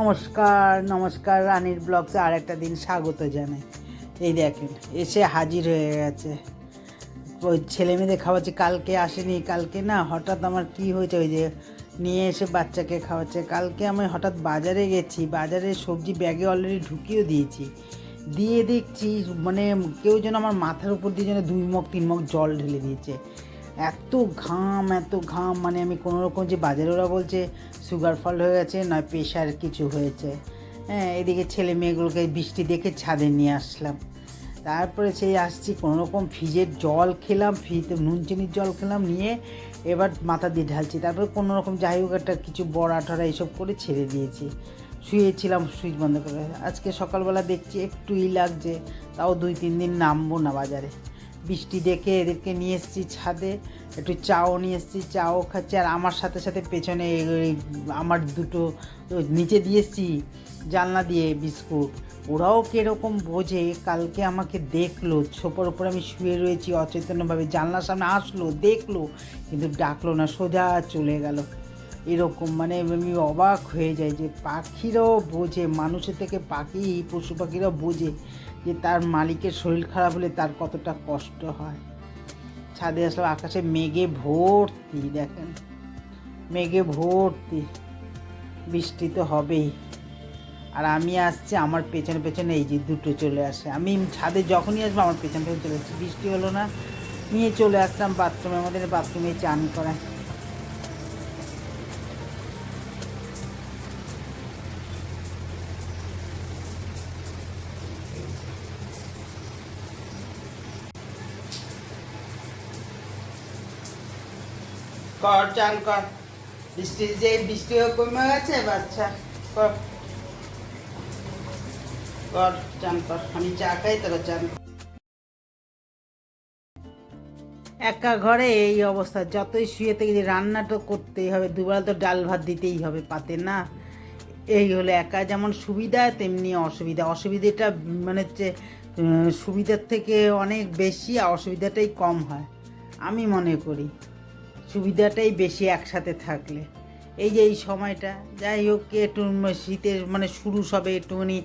নমস্কার নমস্কার, রানীর ব্লগসে আর একটা দিন স্বাগত জানাই। এই দেখেন, এসে হাজির হয়ে গেছে। ওই ছেলে মেয়েদের খাওয়াচ্ছে, কালকে আসেনি, কালকে না হঠাৎ আমার কি হয়েছে, ওই যে নিয়ে এসে বাচ্চাকে খাওয়াচ্ছে। কালকে আমি হঠাৎ বাজারে গেছি, বাজারে সবজি ব্যাগে অলরেডি ঢুকিয়েও দিয়েছি। দিয়ে দেখছি মানে কেউ যেন আমার মাথার উপর দিয়ে যেন দুই মগ, তিন মগ জল ঢেলে দিয়েছে। এত ঘাম এত ঘাম মানে আমি কোনো রকম যে বাজারে ওরা বলছে সুগার ফল হয়ে গেছে নয় প্রেশার কিছু হয়েছে। হ্যাঁ এদিকে ছেলে মেয়েগুলোকে বৃষ্টি দেখে ছাদে নিয়ে আসলাম। তারপরে সেই আসছি, কোনো রকম ফ্রিজের জল খেলাম, ফ্রিজে নুন চিনির জল খেলাম, নিয়ে এবার মাথা দিয়ে ঢালছি। তারপরে কোনো রকম যাই হোক একটা কিছু বড়া টড়া এইসব করে ছেড়ে দিয়েছি। শুয়েছিলাম, সুইচ বন্ধ করে। আজকে সকালবেলা দেখছি একটু ই লাগছে, তাও দুই তিন দিন নামবো না বাজারে। বৃষ্টি দেখে এদেরকে নিয়ে এসেছি ছাদে, একটু চাও নিয়ে এসেছি, চাও খাচ্ছি। আর আমার সাথে সাথে পেছনে আমার দুটো নিচে দিয়ে এসেছি জানলা দিয়ে বিস্কুট। ওরাও কীরকম বোঝে, কালকে আমাকে দেখল, ছোপর ওপর আমি শুয়ে রয়েছি অচেতনভাবে। জানলার সামনে আসলো, দেখল, কিন্তু ডাকলো না, সোজা চলে গেল। এরকম মানে আমি অবাক হয়ে যাই যে পাখিরাও বোঝে, মানুষের থেকে পাখি, পশু পাখিরাও বোঝে। যে তার মালিকের শরীর খারাপ হলে তার কতটা কষ্ট হয়। ছাদে আসলাম, আকাশে মেঘে ভর্তি, দেখেন। মেঘে ভর্তি, বৃষ্টি তো হবেই। আর আমি আসছি আমার পেছনে পেছনে, এই যে দুটো চলে আসে। আমি ছাদে যখনই আসব, আমার পেছনে পেছনে চলে আসছি বৃষ্টি হলো না, নিয়ে চলে আসলাম বাথরুমে, আমাদের বাথরুমে চান করায়। কর, চান কর। বৃষ্টি যে বৃষ্টিও কমে গেছে, বাচ্চা, কর। কর, চান কর। আমি চা খাই, তোরা চান একা ঘরে এই অবস্থা। যতই শুয়ে থেকে যে রান্নাটা করতেই হবে, দুবেলা তো ডাল ভাত দিতেই হবে পাতে, না? এই হলো একা যেমন সুবিধা, তেমনি অসুবিধা। অসুবিধাটা মানে হচ্ছে সুবিধার থেকে অনেক বেশি অসুবিধাটাই কম হয়। আমি মনে করি। সুবিধাটাই বেশি একসাথে থাকলে। এই যে এই সময়টা, যাই হোক একটু শীতের মানে শুরু সবে একটুখানি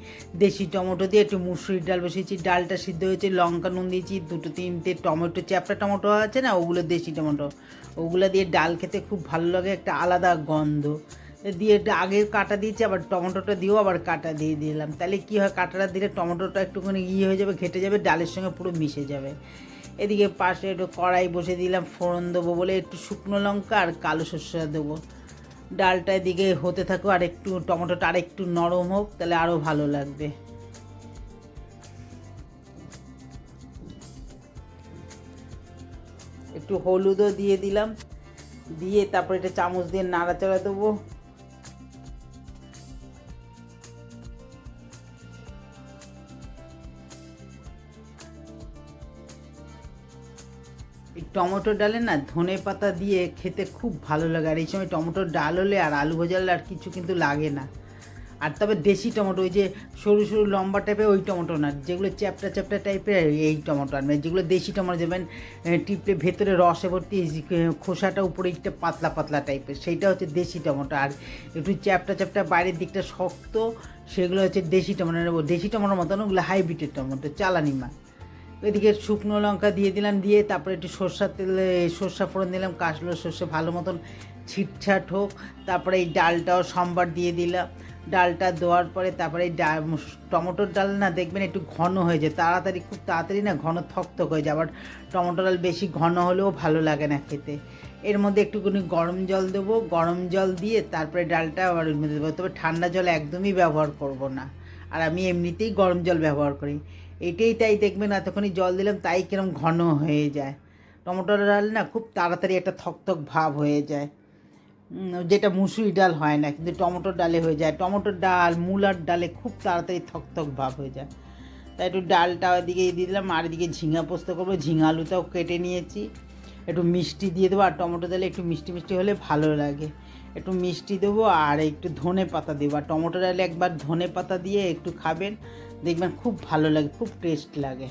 দেশি টমেটো দিয়ে একটু মুসুরির ডাল বসিয়েছি। ডালটা সিদ্ধ হয়েছে, লঙ্কা নুন দিয়েছি, দুটো তিনটে টমেটো, চ্যাপটা টমেটো আছে না, ওগুলো দেশি টমেটো, ওগুলো দিয়ে ডাল খেতে খুব ভালো লাগে, একটা আলাদা গন্ধ। দিয়ে আগে কাটা দিয়েছি, আবার টমেটোটা দিয়েও আবার কাটা দিয়ে দিলাম। তাহলে কী হয়, কাটাটা দিলে টমেটোটা একটুখানি ইয়ে হয়ে যাবে, ঘেটে যাবে, ডালের সঙ্গে পুরো মিশে যাবে। এদিকে পাশে একটু কড়াই বসে দিলাম, ফোড়ন দেবো বলে একটু শুকনো লঙ্কা আর কালো সর্ষে দেবো। ডালটা এদিকে হতে থাকো, আর একটু টমেটোটা আর একটু নরম হোক, তাহলে আরও ভালো লাগবে। একটু হলুদও দিয়ে দিলাম, দিয়ে তারপরে এটা চামচ দিয়ে নাড়াচাড়া দেবো। এই টমেটো ডালে না ধনে পাতা দিয়ে খেতে খুব ভালো লাগে। আর এই সময় টমেটোর ডাল হলে আর আলু ভাজা হলে আর কিছু কিন্তু লাগে না। আর তবে দেশি টমেটো, ওই যে সরু সরু লম্বা টাইপের ওই টমেটো না, যেগুলো চ্যাপটা চ্যাপটা টাইপের এই টমেটো আনবে যেগুলো দেশি টমেটো যেমন টিপে ভেতরে রসে ভর্তি খোসাটা উপরে একটু পাতলা পাতলা টাইপের সেইটা হচ্ছে দেশি টমেটো। আর একটু চ্যাপটা চ্যাপটা বাইরের দিকটা শক্ত, সেগুলো হচ্ছে দেশি টমেটো, দেশি টমেটোর মতন ওগুলো হাইব্রিডের টমেটো, চালানি মা এদিকে শুকনো লঙ্কা দিয়ে দিলাম, দিয়ে তারপরে একটু সর্ষার তেলে সর্ষা ফোড়ন দিলাম, কাশলো সর্ষে ভালো মতন ছিটছাট হোক। তারপরে এই ডালটাও সম্বার দিয়ে দিলাম। ডালটা দেওয়ার পরে তারপরে এই ডা টমেটোর ডাল না দেখবেন একটু ঘন হয়ে যায়, তাড়াতাড়ি খুব তাড়াতাড়ি না ঘন থকথক হয়ে যায়, আবার টমেটো ডাল বেশি ঘন হলেও ভালো লাগে না খেতে। এর মধ্যে একটুখানি গরম জল দেবো, গরম জল দিয়ে তারপরে ডালটা আবার মধ্যে দেবো, তবে ঠান্ডা জল একদমই ব্যবহার করব না। আর আমি এমনিতেই গরম জল ব্যবহার করি। এটাই তাই দেখবেন এতক্ষণই জল দিলাম, তাই কিরম ঘন হয়ে যায়। টমেটোর ডাল না খুব তাড়াতাড়ি একটা থকথক ভাব হয়ে যায়। যেটা মুসুরি ডাল হয় না, কিন্তু টমেটোর ডালে হয়ে যায়। টমেটোর ডাল, মূলার ডালে খুব তাড়াতাড়ি থকথক ভাব হয়ে যায়। তাই একটু ডালটা ওদিকে দিয়ে দিলাম, আর এদিকে ঝিঙা পোস্ত করব, ঝিঙা আলুটাও কেটে নিয়েছি। একটু মিষ্টি দিয়ে দেবো, আর টমেটো দিলে একটু মিষ্টি মিষ্টি হলে ভালো লাগে। একটু মিষ্টি দেবো, আর একটু ধনে পাতা দেবো। আর টমেটো ডালে একবার ধনে পাতা দিয়ে একটু খাবেন দেখবেন খুব ভালো লাগে খুব টেস্ট লাগে।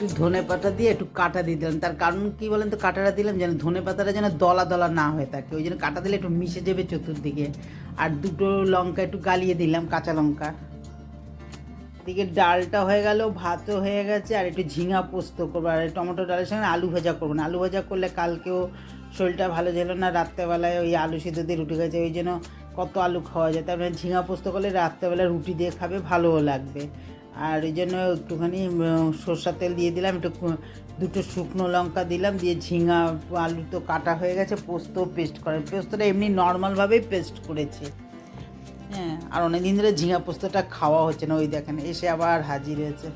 একটু ধনে পাতা দিয়ে একটু কাটা দিয়ে দিলাম। তার কারণ কি বলেন তো, কাটাটা দিলাম যেন ধনে পাতাটা যেন দলা দলা না হয়ে থাকে। ওই জন্য কাটা দিলে একটু মিশে যাবে চতুর্দিকে। আর দুটো লঙ্কা একটু গালিয়ে দিলাম, কাঁচা লঙ্কা। এদিকে ডালটা হয়ে গেল, ভাতও হয়ে গেছে, আর একটু ঝিঙা পোস্ত করব। আর টমেটো ডালের সঙ্গে আলু ভাজা করব না। আলু ভাজা করলে কালকেও শরীরটা ভালো ছিল না, রাত্রেবেলায় ওই আলু সিদ্ধ দিয়ে রুটি খাইছে। ওই জন্য কত আলু খাওয়া যায়। তারপরে ঝিঙা পোস্ত করলে রাত্রেবেলা রুটি দিয়ে খাবে, ভালোও লাগবে। আর এই জন্য একটুখানি উম, সর্ষার তেল দিয়ে দিলাম একটু দুটো শুকনো লঙ্কা দিলাম দিয়ে ঝিঙা আলু তো কাটা হয়ে গেছে পোস্ত পেস্ট করে পোস্তটা এমনি নর্মালভাবেই পেস্ট করেছি। হ্যাঁ আর অনেকদিন ধরে ঝিঙা পোস্তটা খাওয়া হচ্ছে না ওই দেখেন এসে আবার হাজির হয়েছে।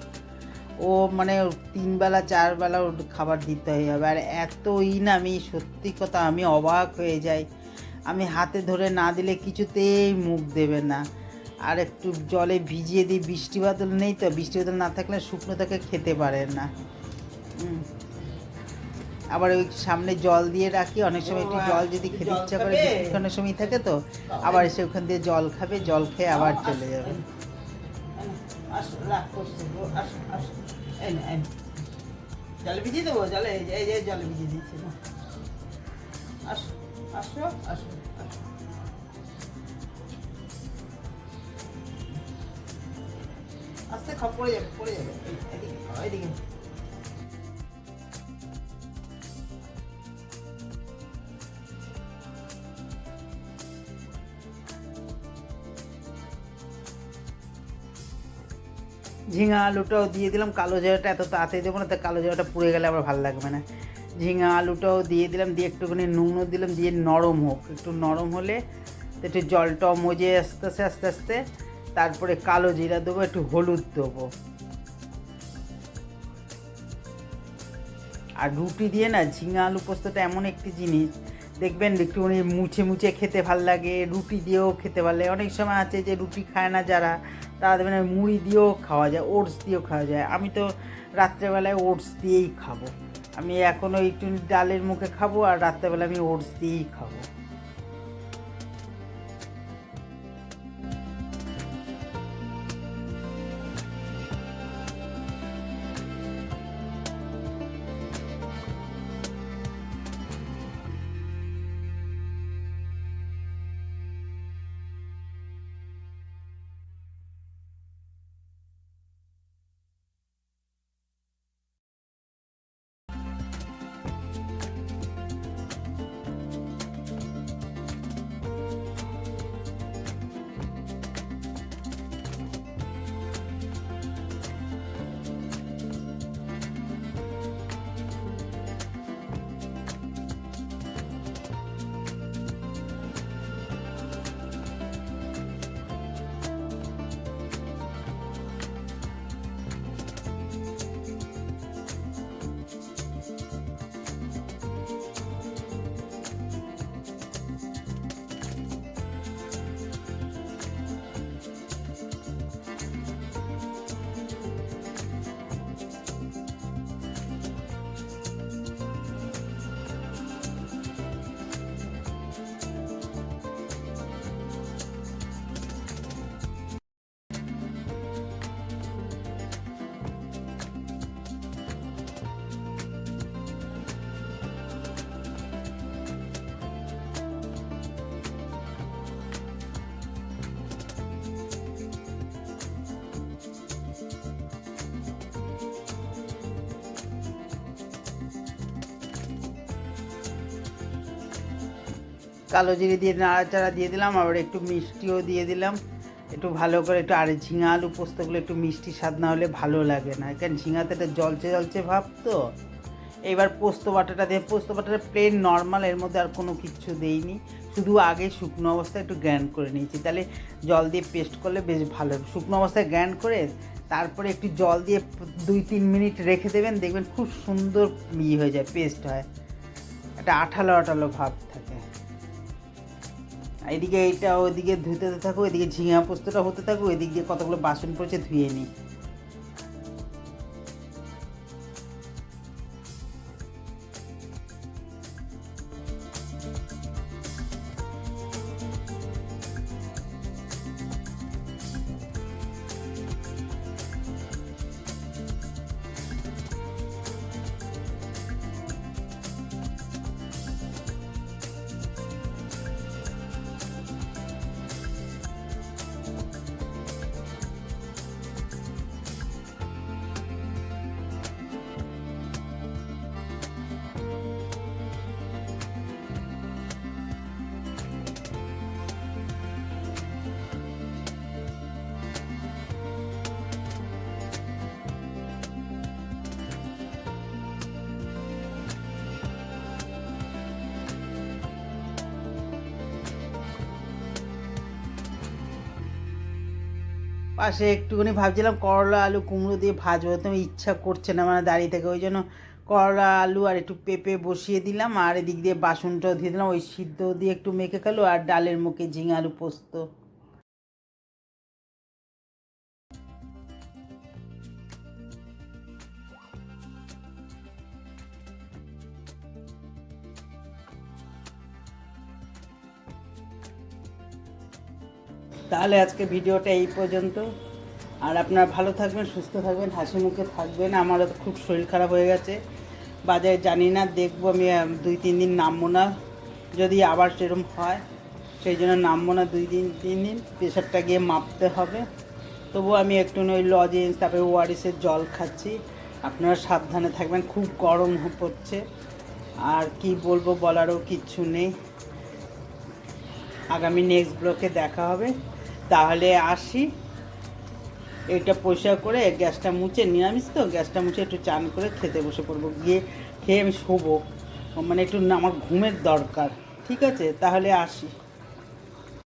ও মানে তিনবেলা চারবেলা ওর খাবার দিতে যাবে আর এত না আমি সত্যি কথা আমি অবাক হয়ে যাই। আমি হাতে ধরে না দিলে কিছুতেই মুখ দেবে না। আর একটু জলে ভিজিয়ে দিই বৃষ্টি বাদল নেই তো বৃষ্টি বাদল না থাকলে শুকনো থেকে খেতে পারে না। আবার ওই সামনে জল দিয়ে রাখি অনেক সময় একটু জল যদি খেতে ইচ্ছা করে অনেক সময় থাকে তো আবার এসে ওখান দিয়ে জল খাবে জল খেয়ে আবার চলে যাবে। জল ভিজিয়ে দেবো জলে এই যে জলে ভিজিয়ে দিচ্ছি আসো আসো আসো। আস্তে পড়ে যাবে পড়ে যাবে। ঝিঙা, আলুটাও দিয়ে দিলাম, কালো জিরাটা এত তাড়াতাড়ি দেবো না, তা কালো জিরাটা পুড়ে গেলে আবার ভালো লাগবে না। ঝিঙা, আলুটাও দিয়ে দিলাম, দিয়ে একটুখানি নুনও দিলাম, দিয়ে নরম হোক। একটু নরম হলে একটু জলটাও মজে আস্তে আস্তে আস্তে আস্তে। তারপরে কালো জিরা দেবো, একটু হলুদ দেবো। আর রুটি দিয়ে না, ঝিঙা আলু পোস্তটা এমন একটি জিনিস। দেখবেন একটুখানি মুছে মুছে খেতে ভালো লাগে, রুটি দিয়েও খেতে ভালো লাগে। অনেক সময় আছে যে রুটি খায় না যারা, তারা দেখবেন মুড়ি দিয়েও খাওয়া যায়, ওটস দিয়েও খাওয়া যায়। আমি তো রাত্রেবেলায় ওটস দিয়েই খাব। আমি এখনও একটু ডালের মুখে খাব আর রাত্রেবেলা আমি ওটস দিয়েই খাব। কালো জিরে দিয়ে নাড়াচাড়া দিয়ে দিলাম, আবার একটু মিষ্টিও দিয়ে দিলাম। একটু ভালো করে একটু আর ঝিঙা আলু পোস্তগুলো একটু মিষ্টি স্বাদ না হলে ভালো লাগে না। কারণ ঝিঙাতে একটা জলচে জলচে ভাব তো? এবার পোস্ত বাটাটা দিয়ে, পোস্ত বাটাটা প্লেন নর্মাল এর মধ্যে আর কোনো কিচ্ছু দেইনি। শুধু আগে শুকনো অবস্থায় একটু গ্র্যান্ড করে নিয়েছি। তাহলে জল দিয়ে পেস্ট করলে বেশ ভালো। শুকনো অবস্থায় গ্র্যান্ড করে তারপরে একটু জল দিয়ে দুই তিন মিনিট রেখে দেবেন, দেখবেন খুব সুন্দর ইয়ে হয়ে যায় পেস্ট হয়। একটা আঠালো আঠালো ভাব এদিকে এটা ওদিকে ধুতে থাকো, এদিকে ঝিঙা পোস্তটা হতে থাকো, এদিক দিয়ে কতগুলো বাসন পড়ছে ধুয়ে নিই পাশে একটুখানি ভাবছিলাম করলা আলু কুমড়ো দিয়ে ভাজবো, তো ইচ্ছা করছে না মানে দাঁড়িয়ে থেকে। ওই জন্য করলা আলু আর একটু পেঁপে বসিয়ে দিলাম, আর এদিক দিয়ে বাসনটাও দিয়ে দিলাম। ওই সিদ্ধ দিয়ে একটু মেখে খেলো, আর ডালের মুখে ঝিঙে আলু পোস্ত। তাহলে আজকে ভিডিওটা এই পর্যন্ত। আর আপনারা ভালো থাকবেন, সুস্থ থাকবেন, হাসি মুখে থাকবেন। আমারও খুব শরীর খারাপ হয়ে গেছে। বাজারে জানি না, দেখব আমি দুই, তিন দিন নামবো না। যদি আবার সেরকম হয়, সেই জন্য নামবো না, দুই দিন, তিন দিন। প্রেশারটা গিয়ে মাপতে হবে। তবু আমি একটু ওই লজেন্স তারপরে ওআরএসের জল খাচ্ছি। আপনারা সাবধানে থাকবেন, খুব গরম পড়ছে। আর কি বলব বলারও কিচ্ছু নেই। আগামী নেক্সট ব্লকে দেখা হবে। তাহলে আসি। এটা পরিষ্কার করে গ্যাসটা মুছে নিরামিষ তো, গ্যাসটা মুছে একটু চান করে খেতে বসে পড়ব। গিয়ে খেয়ে আমি শোবো। মানে একটু আমার ঘুমের দরকার। ঠিক আছে? তাহলে আসি।